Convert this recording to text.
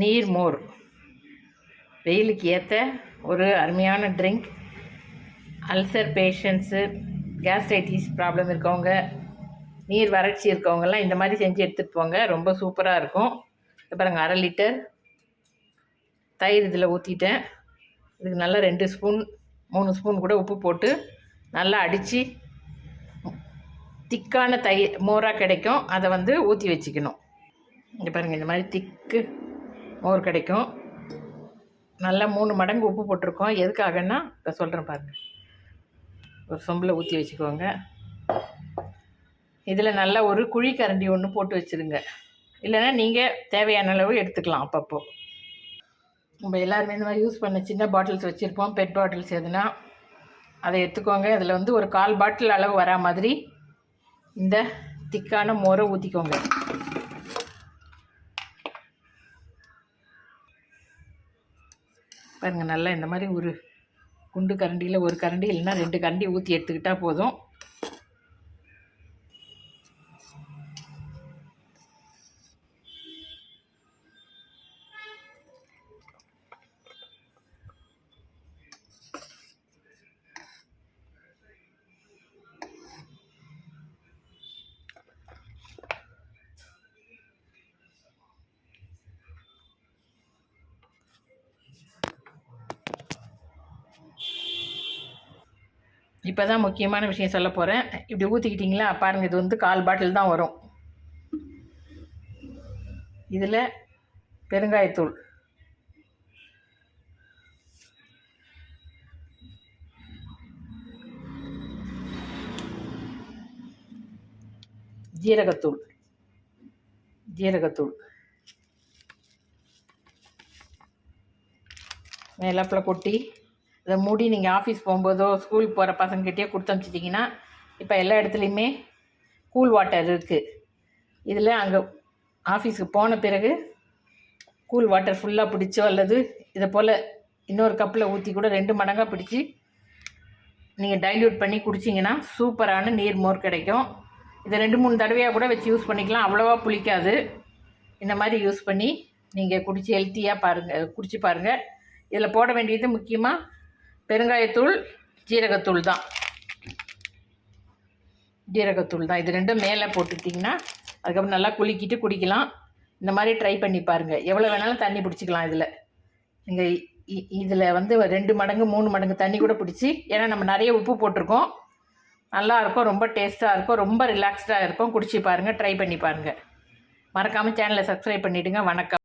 நீர் மோர். வெயிலுக்கு ஏற்ற ஒரு அருமையான drink ulcer patients gastritis problem இருக்கவங்க நீர் வறட்சி இருக்கவங்கெல்லாம் இந்த மாதிரி செஞ்சு எடுத்துகிட்டு போங்க. ரொம்ப சூப்பராக இருக்கும். இப்போ பாருங்கள் அரை லிட்டர் தயிர் இதில் ஊற்றிட்டேன் இதுக்கு நல்லா ரெண்டு ஸ்பூன் மூணு ஸ்பூன் கூட உப்பு போட்டு நல்லா அடித்து திக்கான தயிர் மோராக கிடைக்கும். அதை வந்து ஊற்றி வச்சுக்கணும். இங்கே பாருங்கள் இந்த மாதிரி திக்கு மோர் கிடைக்கும். நல்லா மூணு மடங்கு உப்பு போட்டிருக்கோம். எதுக்காகன்னா இப்போ சொல்கிறேன் பாருங்கள் ஒரு சொம்பில் ஊற்றி வச்சுக்கோங்க. இதில் நல்லா ஒரு குழி கரண்டி ஒன்று போட்டு வச்சுருங்க. இல்லைன்னா நீங்கள் தேவையான அளவு எடுத்துக்கலாம் அப்பப்போ. நம்ம எல்லாருமே இந்த மாதிரி யூஸ் பண்ண சின்ன பாட்டில்ஸ் வச்சுருப்போம். பெட் பாட்டில்ஸ் எதுனா அதை எடுத்துக்கோங்க. அதில் வந்து ஒரு கால் பாட்டில் அளவு வரா மாதிரி இந்த திக்கான மோரை ஊற்றிக்கோங்க பாருங்கள் நல்லா இந்த மாதிரி ஒரு குண்டு கரண்டியில் ஒரு கரண்டி இல்லைன்னா ரெண்டு கரண்டி ஊற்றி எடுத்துக்கிட்டால் போதும். இப்போ தான் முக்கியமான விஷயம் சொல்ல போகிறேன் இப்படி ஊற்றிக்கிட்டிங்களா பாருங்கள் இது வந்து கால் பாட்டில் தான் வரும். இதில் பெருங்காயத்தூள். ஜீரகத்தூள். ஜீரகத்தூள். மேலப்பில் கொட்டி இதை மூடி நீங்கள் ஆஃபீஸ் போகும்போதோ ஸ்கூல் போகிற பசங்ககிட்டயே கொடுத்து அனுப்பிச்சிட்டிங்கன்னா இப்போ எல்லா இடத்துலையுமே கூல் வாட்டர் இருக்குது இதில் அங்கே ஆஃபீஸுக்கு போன பிறகு கூல் வாட்டர் ஃபுல்லாக பிடிச்சோ அல்லது இதை போல் இன்னொரு கப்பில் ஊற்றி கூட ரெண்டு மடங்காக பிடிச்சி நீங்கள் டைல்யூட் பண்ணி குடிச்சிங்கன்னா சூப்பரான நீர் மோர் கிடைக்கும். இதை ரெண்டு மூணு தடவையாக கூட வச்சு யூஸ் பண்ணிக்கலாம். அவ்வளோவா புளிக்காது. இந்த மாதிரி யூஸ் பண்ணி நீங்கள் குடிச்சு ஹெல்த்தியாக பாருங்கள் குடிச்சு பாருங்கள் இதில் போட வேண்டியது முக்கியமாக பெருங்காயத்தூள் ஜீரகத்தூள் தான். ஜீரகத்தூள் தான். இது ரெண்டும் மேலே போட்டுட்டிங்கன்னா அதுக்கப்புறம் நல்லா குலுக்கிட்டு குடிக்கலாம். இந்த மாதிரி ட்ரை பண்ணி பாருங்கள் எவ்வளோ வேணாலும் தண்ணி பிடிச்சிக்கலாம் இதில். நீங்கள் இதில் வந்து ரெண்டு மடங்கு மூணு மடங்கு தண்ணி கூட பிடிச்சி ஏன்னா நம்ம நிறைய உப்பு போட்டிருக்கோம். நல்லா இருக்கும் ரொம்ப டேஸ்ட்டாக இருக்கும் ரொம்ப ரிலாக்ஸ்டாக இருக்கும். குடிச்சு பாருங்கள் ட்ரை பண்ணி பாருங்கள் மறக்காமல் சேனலை சப்ஸ்கிரைப் பண்ணிவிடுங்க வணக்கம்.